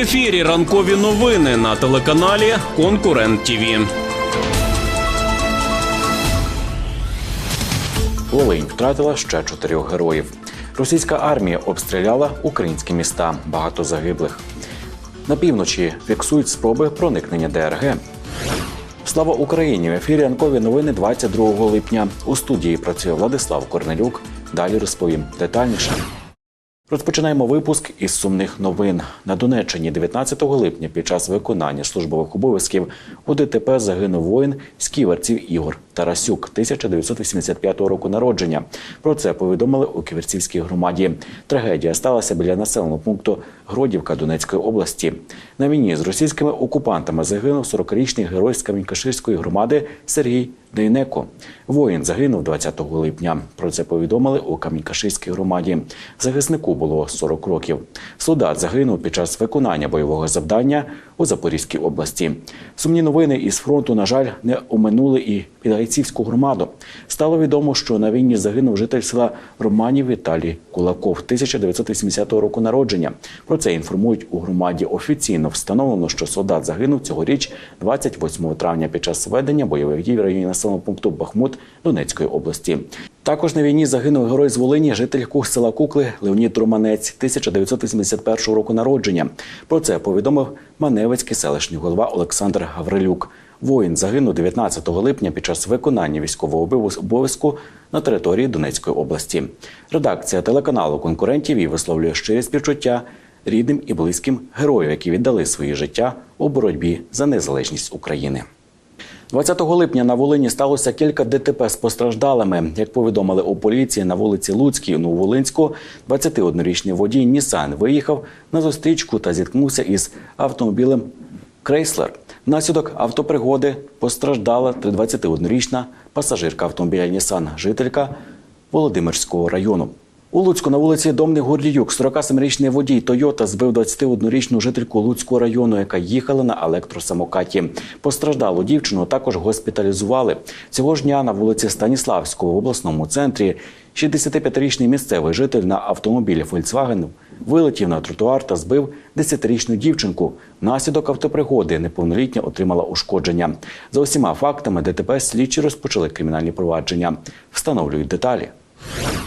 ефірі ранкові новини на телеканалі Конкурент ТІВІ. Волинь втратила ще чотирьох героїв. Російська армія обстріляла українські міста. Багато загиблих. На півночі фіксують спроби проникнення ДРГ. Слава Україні! В ефірі ранкові новини 22 липня. У студії працює Владислав Корнелюк. Далі розповім детальніше. Розпочинаємо випуск із сумних новин. На Донеччині 19 липня під час виконання службових обов'язків у ДТП загинув воїн з ківерців Ігор Тарасюк 1985 року народження. Про це повідомили у Ківерцівській громаді. Трагедія сталася біля населеного пункту Гродівка Донецької області. На війні з російськими окупантами загинув 40-річний герой з Камінькаширської громади Сергій Дейнеко. Воїн загинув 20 липня. Про це повідомили у Камінькаширській громаді. Захиснику було 40 років. Солдат загинув під час виконання бойового завдання у Запорізькій області. Сумні новини із фронту, на жаль, не оминули і Підгайцівську громаду. Стало відомо, що на війні загинув житель села Романів Віталій Кулаков 1980 року народження. Про це інформують у громаді. Офіційно встановлено, що солдат загинув цьогоріч 28 травня під час ведення бойових дій в районі населеного пункту Бахмут Донецької області. Також на війні загинув герой з Волині, житель Кух села Кукли Леонід Романець 1981 року народження. Про це повідомив Маневицький селищний голова Олександр Гаврилюк. Воїн загинув 19 липня під час виконання військового обов'язку на території Донецької області. Редакція телеканалу конкурентів і висловлює щирі співчуття рідним і близьким героїв, які віддали свої життя у боротьбі за незалежність України. 20 липня на Волині сталося кілька ДТП з постраждалими. Як повідомили у поліції на вулиці Луцькій, Нововолинську, 21-річний водій Нісан виїхав на зустрічку та зіткнувся із автомобілем Крейслер. Внаслідок автопригоди постраждала 21-річна пасажирка автомобіля Нісан, жителька Володимирського району. У Луцьку на вулиці Домний Гордіюк 47-річний водій Тойота збив 21-річну жительку Луцького району, яка їхала на електросамокаті. Постраждалу дівчину також госпіталізували. Цього ж дня на вулиці Станіславського в обласному центрі 65-річний місцевий житель на автомобілі Volkswagen вилетів на тротуар та збив 10-річну дівчинку. Внаслідок автопригоди неповнолітня отримала ушкодження. За усіма фактами ДТП слідчі розпочали кримінальні провадження. Встановлюють деталі.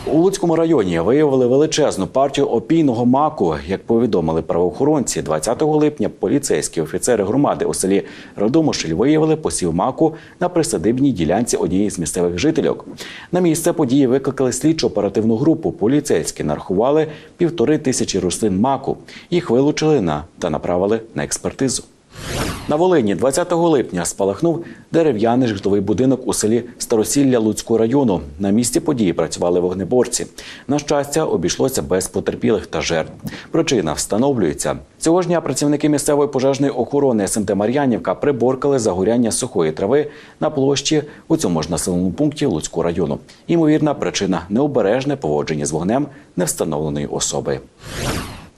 У Луцькому районі виявили величезну партію опійного маку. Як повідомили правоохоронці, 20 липня поліцейські офіцери громади у селі Родомошель виявили посів маку на присадибній ділянці однієї з місцевих жительок. На місце події викликали слідчо оперативну групу. Поліцейські нарахували півтори тисячі рослин маку. Їх вилучили на та направили на експертизу. На Волині 20 липня спалахнув дерев'яний житловий будинок у селі Старосілля Луцького району. На місці події працювали вогнеборці. На щастя, обійшлося без потерпілих та жертв. Причина встановлюється. Цього ж дня працівники місцевої пожежної охорони СМТ Мар'янівка приборкали загоряння сухої трави на площі у цьому ж населеному пункті Луцького району. Ймовірна причина необережне поводження з вогнем невстановленої особи.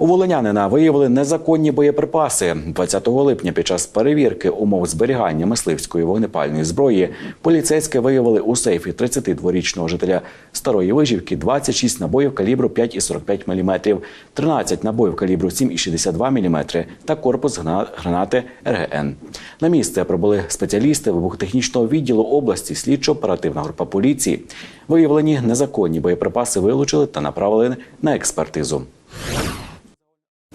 У волинянина виявили незаконні боєприпаси 20 липня. Під час перевірки умов зберігання мисливської вогнепальної зброї поліцейські виявили у сейфі 32-річного жителя старої вижівки 26 набоїв калібру 5,45 мм, 13 набоїв калібру 7,62 мм та корпус гранати РГН. На місце прибули спеціалісти вибухотехнічного відділу області, слідчо-оперативна група поліції. Виявлені незаконні боєприпаси вилучили та направили на експертизу.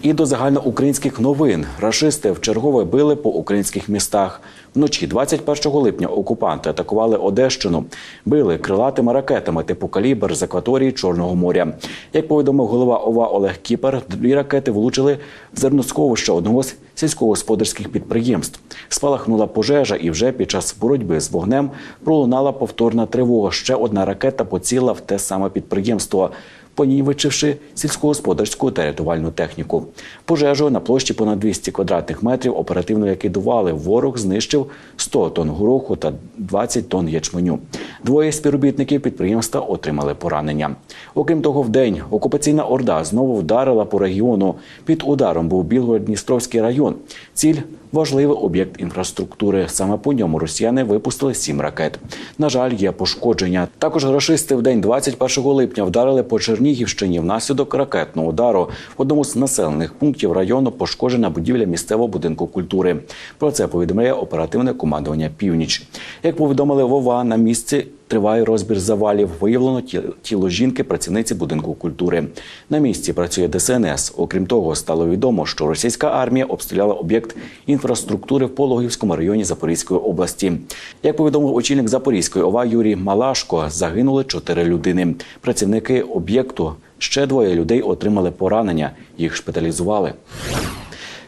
І до загальноукраїнських новин рашисти вчергове били по українських містах. Вночі 21 липня окупанти атакували Одещину, били крилатими ракетами типу калібр з акваторії Чорного моря. Як повідомив голова ОВА Олег Кіпер, дві ракети влучили в зерносховище одного з сільськогосподарських підприємств. Спалахнула пожежа, і вже під час боротьби з вогнем пролунала повторна тривога. Ще одна ракета поціла в те саме підприємство понівечивши сільськогосподарську та рятувальну техніку. Пожежу на площі понад 200 квадратних метрів оперативно ліквідували. Ворог знищив 100 тонн гороху та 20 тонн ячменю. Двоє співробітників підприємства отримали поранення. Окрім того, в день окупаційна орда знову вдарила по регіону. Під ударом був Білгород-Дністровський район. Ціль важливий об'єкт інфраструктури. Саме по ньому росіяни випустили сім ракет. На жаль, є пошкодження. Також рашисти в день 21 липня вдарили по Чернігівщині внаслідок ракетного удару. В одному з населених пунктів району пошкоджена будівля місцевого будинку культури. Про це повідомляє оперативне командування Північ. Як повідомили Вова, на місці триває розбір завалів. Виявлено ті- тіло жінки, працівниці будинку культури. На місці працює ДСНС. Окрім того, стало відомо, що російська армія обстріляла об'єкт інфраструктури в Пологівському районі Запорізької області. Як повідомив очільник Запорізької ОВА Юрій Малашко, загинули чотири людини. Працівники об'єкту ще двоє людей отримали поранення. Їх шпиталізували.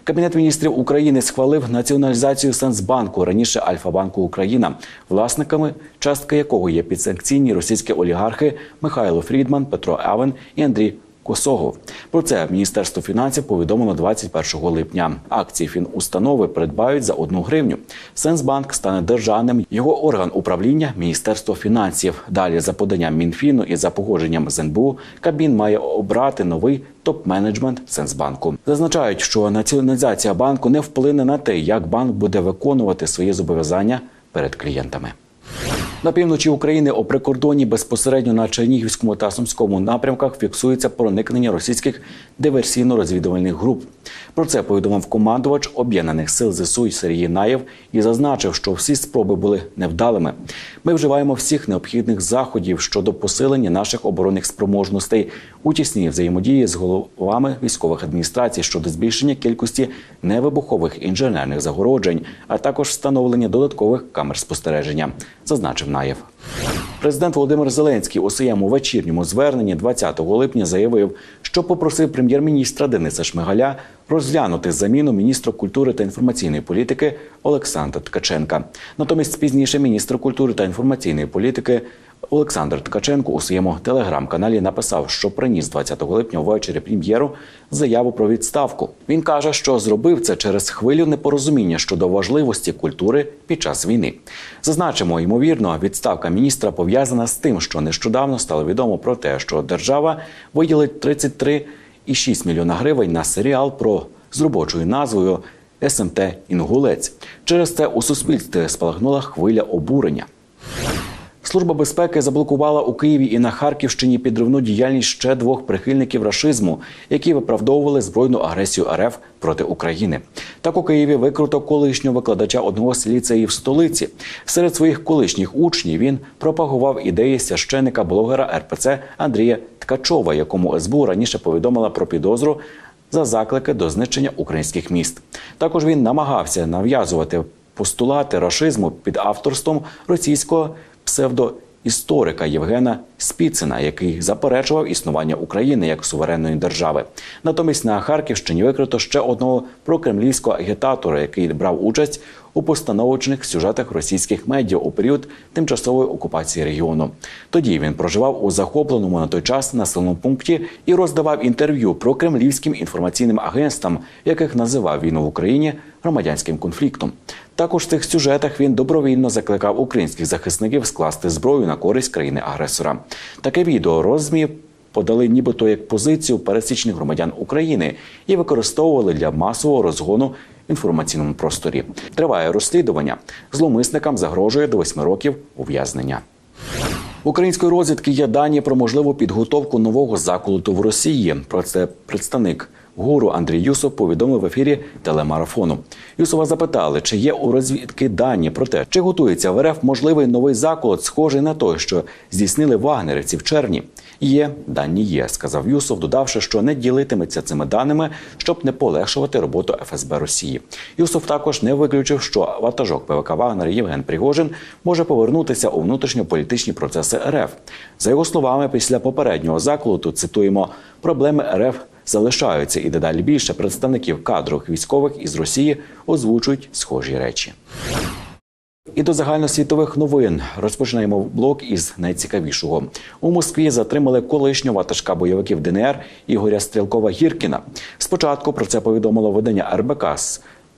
Кабінет міністрів України схвалив націоналізацію Сенсбанку, раніше Альфа-банку Україна, власниками частки якого є підсанкційні російські олігархи Михайло Фрідман, Петро Авен і Андрій. Косогов. Про це Міністерство фінансів повідомило 21 липня. Акції фінустанови придбають за одну гривню. Сенсбанк стане державним. Його орган управління Міністерство фінансів. Далі за поданням Мінфіну і за погодженням з НБУ Кабмін має обрати новий топ-менеджмент Сенсбанку. Зазначають, що націоналізація банку не вплине на те, як банк буде виконувати свої зобов'язання перед клієнтами. На півночі України у прикордонні безпосередньо на Чернігівському та Сумському напрямках фіксується проникнення російських диверсійно-розвідувальних груп. Про це повідомив командувач об'єднаних сил ЗСУ Сергій Наєв і зазначив, що всі спроби були невдалими. Ми вживаємо всіх необхідних заходів щодо посилення наших оборонних спроможностей у тісній взаємодії з головами військових адміністрацій щодо збільшення кількості невибухових інженерних загороджень, а також встановлення додаткових камер спостереження, зазначив Наєв. Президент Володимир Зеленський у своєму вечірньому зверненні 20 липня заявив, що попросив прем'єр-міністра Дениса Шмигаля розглянути заміну міністра культури та інформаційної політики Олександра Ткаченка. Натомість пізніше міністр культури та інформаційної політики Олександр Ткаченко у своєму телеграм-каналі написав, що приніс 20 липня ввечері прем'єру заяву про відставку. Він каже, що зробив це через хвилю непорозуміння щодо важливості культури під час війни. Зазначимо, ймовірно, відставка міністра пов'язана з тим, що нещодавно стало відомо про те, що держава виділить 33,6 мільйона гривень на серіал про з робочою назвою СМТ Інгулець. Через це у суспільстві спалахнула хвиля обурення. Служба безпеки заблокувала у Києві і на Харківщині підривну діяльність ще двох прихильників рашизму, які виправдовували збройну агресію РФ проти України. Так у Києві викруто колишнього викладача одного з ліцеїв столиці. Серед своїх колишніх учнів він пропагував ідеї священика блогера РПЦ Андрія Ткачова, якому СБУ раніше повідомила про підозру за заклики до знищення українських міст. Також він намагався нав'язувати постулати рашизму під авторством російського псевдоісторика Євгена Спіцина, який заперечував існування України як суверенної держави. Натомість на Харківщині викрито ще одного прокремлівського агітатора, який брав участь у постановочних сюжетах російських медіа у період тимчасової окупації регіону. Тоді він проживав у захопленому на той час населеному пункті і роздавав інтерв'ю про кремлівським інформаційним агентствам, яких називав війну в Україні громадянським конфліктом. Також в цих сюжетах він добровільно закликав українських захисників скласти зброю на користь країни-агресора. Таке відео розмі подали нібито як позицію пересічних громадян України і використовували для масового розгону інформаційному просторі. Триває розслідування. Зловмисникам загрожує до восьми років ув'язнення. Української розвідки є дані про можливу підготовку нового заколоту в Росії. Про це представник гуру Андрій Юсов повідомив в ефірі телемарафону. Юсова запитали, чи є у розвідки дані про те, чи готується в РФ можливий новий заколот, схожий на той, що здійснили вагнерівці в червні. Є дані є, сказав Юсов, додавши, що не ділитиметься цими даними, щоб не полегшувати роботу ФСБ Росії. Юсов також не виключив, що ватажок ПВК Вагнер Євген Пригожин може повернутися у внутрішньополітичні процеси РФ. За його словами, після попереднього заколоту цитуємо проблеми РФ. Залишаються і дедалі більше представників кадрових військових із Росії озвучують схожі речі. І до загальносвітових новин розпочинаємо блок із найцікавішого. У Москві затримали колишнього ватажка бойовиків ДНР Ігоря Стрілкова Гіркіна. Спочатку про це повідомило видання РБК,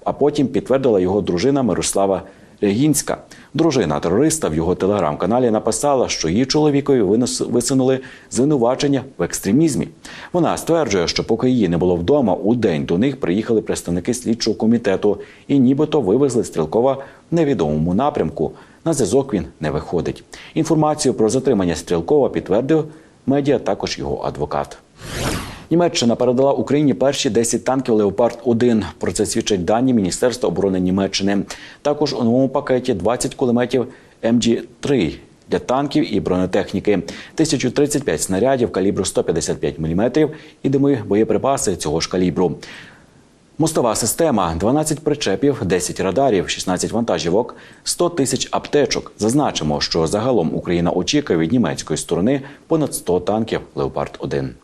а потім підтвердила його дружина Мирослава Рягінська. Дружина терориста в його телеграм-каналі написала, що її чоловікові висунули звинувачення в екстремізмі. Вона стверджує, що поки її не було вдома, у день до них приїхали представники слідчого комітету і нібито вивезли стрілкова в невідомому напрямку. На зв'язок він не виходить. Інформацію про затримання стрілкова підтвердив медіа, також його адвокат. Німеччина передала Україні перші 10 танків Леопард 1 Про це свідчать дані Міністерства оборони Німеччини. Також у новому пакеті 20 кулеметів МГ-3 для танків і бронетехніки, 1035 снарядів калібру 155 мм і дими боєприпаси цього ж калібру. Мостова система, 12 причепів, 10 радарів, 16 вантажівок, 100 тисяч аптечок. Зазначимо, що загалом Україна очікує від німецької сторони понад 100 танків Леопард 1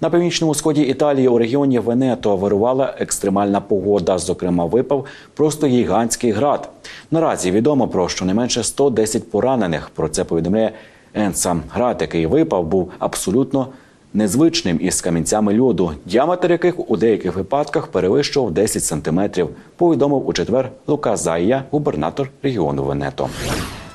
на північному сході Італії у регіоні Венето вирувала екстремальна погода. Зокрема, випав просто гігантський град. Наразі відомо про щонайменше 110 поранених. Про це повідомляє Енса. Град, який випав, був абсолютно незвичним із камінцями льоду, діаметр яких у деяких випадках перевищував 10 сантиметрів. Повідомив у четвер Лука Зайя, губернатор регіону Венето.